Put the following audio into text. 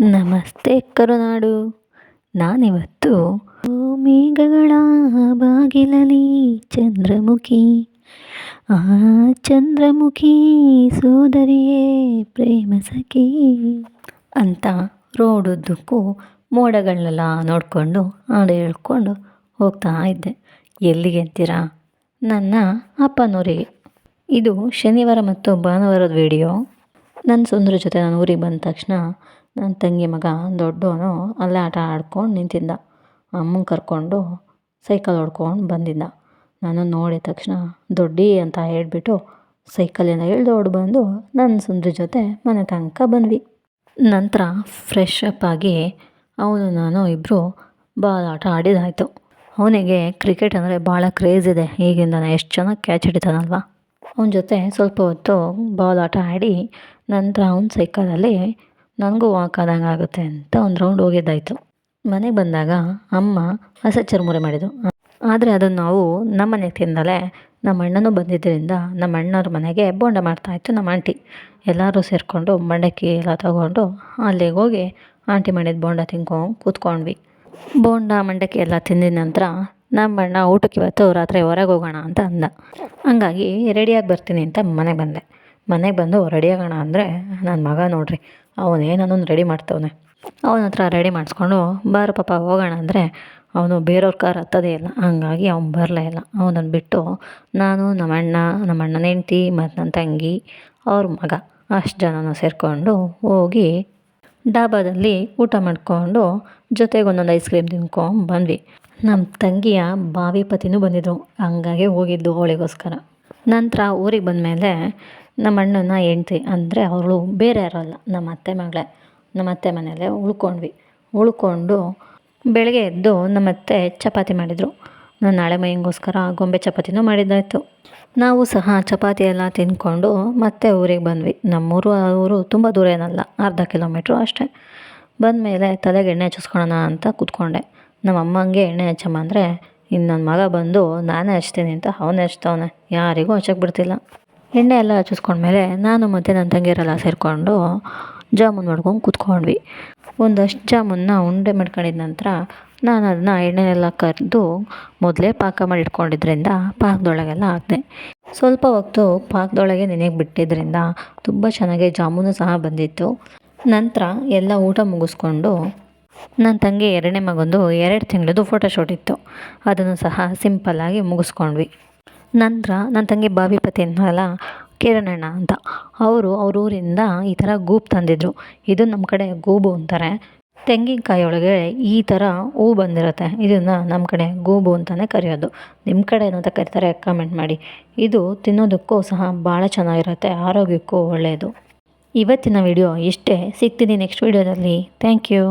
ನಮಸ್ತೆ ಕರುನಾಡು. ನಾನಿವತ್ತು ಮೇಘಗಳ ಬಾಗಿಲಲಿ ಚಂದ್ರಮುಖಿ. ಆ ಚಂದ್ರಮುಖಿ ಸೋದರಿಯೇ ಪ್ರೇಮ ಸಖಿ. ಅಂತ ರೋಡುದ್ದಕ್ಕೂ ಮೋಡಗಳನ್ನೆಲ್ಲ ನೋಡಿಕೊಂಡು ಹಾಡು ಹೇಳ್ಕೊಂಡು ಹೋಗ್ತಾ ಇದ್ದೆ. ಎಲ್ಲಿಗೆ ಅಂತೀರಾ? ನನ್ನ ಅಪ್ಪನೂರಿಗೆ. ಇದು ಶನಿವಾರ ಮತ್ತು ಭಾನುವಾರದ ವಿಡಿಯೋ. ನನ್ನ ಸುಂದರ ಜೊತೆ ನಾನು ಊರಿಗೆ ಬಂದ ತಕ್ಷಣ ನನ್ನ ತಂಗಿ ಮಗ ದೊಡ್ಡವನು ಅಲ್ಲೇ ಆಟ ಆಡ್ಕೊಂಡು ನಿಂತಿದ್ದ. ಅಮ್ಮನ ಕರ್ಕೊಂಡು ಸೈಕಲ್ ಹೊಡ್ಕೊಂಡು ಬಂದಿದ್ದ. ನಾನು ನೋಡಿದ ತಕ್ಷಣ ದೊಡ್ಡಿ ಅಂತ ಹೇಳಿಬಿಟ್ಟು ಸೈಕಲಿಂದ ಇಳಿದು ಓಡಿ ಬಂದು ನನ್ನ ಸುಂದ್ರ ಜೊತೆ ಮನೆ ತನಕ ಬಂದ್ವಿ. ನಂತರ ಫ್ರೆಶ್ ಅಪ್ ಆಗಿ ಅವನು ನಾನು ಇಬ್ಬರು ಬಾಲ್ ಆಟ ಆಡಿದಾಯಿತು. ಅವನಿಗೆ ಕ್ರಿಕೆಟ್ ಅಂದರೆ ಭಾಳ ಕ್ರೇಜ್ ಇದೆ. ಈಗಿಂದನೇ ಎಷ್ಟು ಚೆನ್ನಾಗಿ ಕ್ಯಾಚ್ ಹಿಡಿತಾನಲ್ವ? ಅವನ ಜೊತೆ ಸ್ವಲ್ಪ ಹೊತ್ತು ಬಾಲ್ ಆಟ ಆಡಿ ನಂತರ ಅವನ ಸೈಕಲಲ್ಲಿ ನನಗೂ ವಾಕ್ ಆದಂಗೆ ಆಗುತ್ತೆ ಅಂತ ಒಂದು ರೌಂಡ್ ಹೋಗಿದ್ದಾಯಿತು. ಮನೆಗೆ ಬಂದಾಗ ಅಮ್ಮ ಹಸ ಚುರುಮುರಿ ಮಾಡಿದರು. ಆದರೆ ಅದನ್ನು ನಾವು ನಮ್ಮ ಮನೆಗೆ ತಿಂದಲೇ ನಮ್ಮ ಅಣ್ಣನೂ ಬಂದಿದ್ದರಿಂದ ನಮ್ಮ ಅಣ್ಣವ್ರ ಮನೆಗೆ ಬೋಂಡ ಮಾಡ್ತಾಯಿತ್ತು ನಮ್ಮ ಆಂಟಿ. ಎಲ್ಲರೂ ಸೇರಿಕೊಂಡು ಮಂಡಕ್ಕಿ ಎಲ್ಲ ತಗೊಂಡು ಅಲ್ಲಿಗೆ ಹೋಗಿ ಆಂಟಿ ಮಾಡಿದ ಬೋಂಡ ತಿನ್ಕೊಂಡು ಕೂತ್ಕೊಂಡ್ವಿ. ಬೋಂಡ, ಮಂಡಕ್ಕಿ ಎಲ್ಲ ತಿಂದಿದ ನಂತರ ನಮ್ಮ ಅಣ್ಣ ಊಟಕ್ಕೆ ಇವತ್ತು ರಾತ್ರಿ ಹೊರಗೆ ಹೋಗೋಣ ಅಂತ ಅಂದ. ಹಂಗಾಗಿ ರೆಡಿಯಾಗಿ ಬರ್ತೀನಿ ಅಂತ ಮನೆಗೆ ಬಂದೆ. ಮನೆಗೆ ಬಂದು ರೆಡಿ ಆಗೋಣ ಅಂದರೆ ನನ್ನ ಮಗ ನೋಡಿರಿ ಅವನೇನನ್ನೊಂದು ರೆಡಿ ಮಾಡ್ತವನೆ. ಅವನ ಹತ್ರ ರೆಡಿ ಮಾಡಿಸ್ಕೊಂಡು, ಬಾರು ಪಾಪ, ಹೋಗೋಣ ಅಂದರೆ ಅವನು ಬೇರೆಯವ್ರ ಕಾರ್ ಹತ್ತೋದೇ ಇಲ್ಲ, ಹಂಗಾಗಿ ಅವ್ನು ಬರಲೇ ಇಲ್ಲ. ಅವನನ್ನು ಬಿಟ್ಟು ನಾನು ನಮ್ಮ ಅಣ್ಣ ನಮ್ಮ ಅಣ್ಣನ ಹೆಂಡ್ತಿ ಮತ್ತು ನನ್ನ ತಂಗಿ, ಅವ್ರ ಮಗ ಅಷ್ಟು ಜನನೂ ಸೇರಿಕೊಂಡು ಹೋಗಿ ಡಾಬಾದಲ್ಲಿ ಊಟ ಮಾಡಿಕೊಂಡು ಜೊತೆಗೆ ಒಂದೊಂದು ಐಸ್ ಕ್ರೀಮ್ ತಿನ್ಕೊಂಡು ಬಂದ್ವಿ. ನಮ್ಮ ತಂಗಿಯ ಬಾವಿ ಪತಿನೂ ಬಂದಿದ್ದರು ಹಂಗಾಗಿ ಹೋಗಿದ್ದು ಅವಳಿಗೋಸ್ಕರ ನಂತರ ಊರಿಗೆ ಬಂದಮೇಲೆ ನಮ್ಮ ಅಣ್ಣನ ಹೆಂಡ್ತಿ ಅಂದರೆ ಅವಳು ಬೇರೆ ಯಾರಲ್ಲ, ನಮ್ಮ ಅತ್ತೆ ಮಗಳೇ, ನಮ್ಮ ಅತ್ತೆ ಮನೆಯಲ್ಲೇ ಉಳ್ಕೊಂಡ್ವಿ. ಉಳ್ಕೊಂಡು ಬೆಳಗ್ಗೆ ಎದ್ದು ನಮ್ಮ ಅತ್ತೆ ಚಪಾತಿ ಮಾಡಿದರು. ನಾನು ನಾಳೆ ಮೈಂಗೋಸ್ಕರ ಗೊಂಬೆ ಚಪಾತಿನೂ ಮಾಡಿದ್ದಾಯಿತು. ನಾವು ಸಹ ಚಪಾತಿ ಎಲ್ಲ ತಿಂದ್ಕೊಂಡು ಮತ್ತೆ ಊರಿಗೆ ಬಂದ್ವಿ. ನಮ್ಮೂರು ಊರು ತುಂಬ ದೂರ ಏನಲ್ಲ, ಅರ್ಧ ಕಿಲೋಮೀಟ್ರು ಅಷ್ಟೇ. ಬಂದಮೇಲೆ ತಲೆಗೆ ಎಣ್ಣೆ ಹಚ್ಚಿಸ್ಕೊಳೋಣ ಅಂತ ಕೂತ್ಕೊಂಡೆ. ನಮ್ಮ ಅಮ್ಮಂಗೆ ಎಣ್ಣೆ ಹಚ್ಚಮ್ಮ ಅಂದರೆ ಇನ್ನು ನನ್ನ ಮಗ ಬಂದು ನಾನೇ ಹಚ್ತೀನಿ ಅಂತ, ಅವನೇ ಹಚ್ತವನೆ, ಯಾರಿಗೂ ಹಚ್ಚಕ್ಕೆ ಬಿಡ್ತಿಲ್ಲ. ಎಣ್ಣೆ ಎಲ್ಲ ಹಚ್ಚಿಸ್ಕೊಂಡ್ಮೇಲೆ ನಾನು ಮತ್ತು ನನ್ನ ತಂಗಿಯರೆಲ್ಲ ಸೇರಿಕೊಂಡು ಜಾಮೂನ್ ಮಾಡ್ಕೊಂಡು ಕೂತ್ಕೊಂಡ್ವಿ. ಒಂದಷ್ಟು ಜಾಮೂನ್ನ ಉಂಡೆ ಮಾಡ್ಕೊಂಡಿದ ನಂತರ ನಾನು ಅದನ್ನ ಎಣ್ಣೆನೆಲ್ಲ ಕರೆದು ಮೊದಲೇ ಪಾಕ ಮಾಡಿ ಇಟ್ಕೊಂಡಿದ್ದರಿಂದ ಪಾಕದೊಳಗೆಲ್ಲ ಹಾಕಿದೆ. ಸ್ವಲ್ಪ ಹೊತ್ತು ಪಾಕದೊಳಗೆ ನೆನೆಗೆ ಬಿಟ್ಟಿದ್ದರಿಂದ ತುಂಬ ಚೆನ್ನಾಗಿ ಜಾಮೂನು ಸಹ ಬಂದಿತ್ತು. ನಂತರ ಎಲ್ಲ ಊಟ ಮುಗಿಸ್ಕೊಂಡು ನನ್ನ ತಂಗಿ ಎರಡನೇ ಮಗೊಂದು ಎರಡು ತಿಂಗಳದ್ದು ಫೋಟೋಶೂಟ್ ಇತ್ತು. ಅದನ್ನು ಸಹ ಸಿಂಪಲ್ಲಾಗಿ ಮುಗಿಸ್ಕೊಂಡ್ವಿ. ನಂತರ ನನ್ನ ತಂಗಿ ಬಾವಿ ಪತಿ ಕಿರಣಣ್ಣ ಅಂತ. ಅವರು ಅವ್ರ ಊರಿಂದ ಈ ಥರ ಗೂಬು ತಂದಿದ್ದರು ಇದು ನಮ್ಮ ಕಡೆ ಗೂಬು ಅಂತಾರೆ. ತೆಂಗಿನಕಾಯಿ ಒಳಗೆ ಈ ಥರ ಹೂ ಬಂದಿರುತ್ತೆ. ಇದನ್ನು ನಮ್ಮ ಕಡೆ ಗೂಬು ಅಂತಲೇ ಕರೆಯೋದು. ನಿಮ್ಮ ಕಡೆ ಏನಂತ ಕರೀತಾರೆ ಕಮೆಂಟ್ ಮಾಡಿ. ಇದು ತಿನ್ನೋದಕ್ಕೂ ಸಹ ಭಾಳ ಚೆನ್ನಾಗಿರುತ್ತೆ, ಆರೋಗ್ಯಕ್ಕೂ ಒಳ್ಳೆಯದು ಇವತ್ತಿನ ವಿಡಿಯೋ ಇಷ್ಟೇ. ಸಿಗ್ತೀನಿ ನೆಕ್ಸ್ಟ್ ವಿಡಿಯೋದಲ್ಲಿ ಥ್ಯಾಂಕ್ ಯು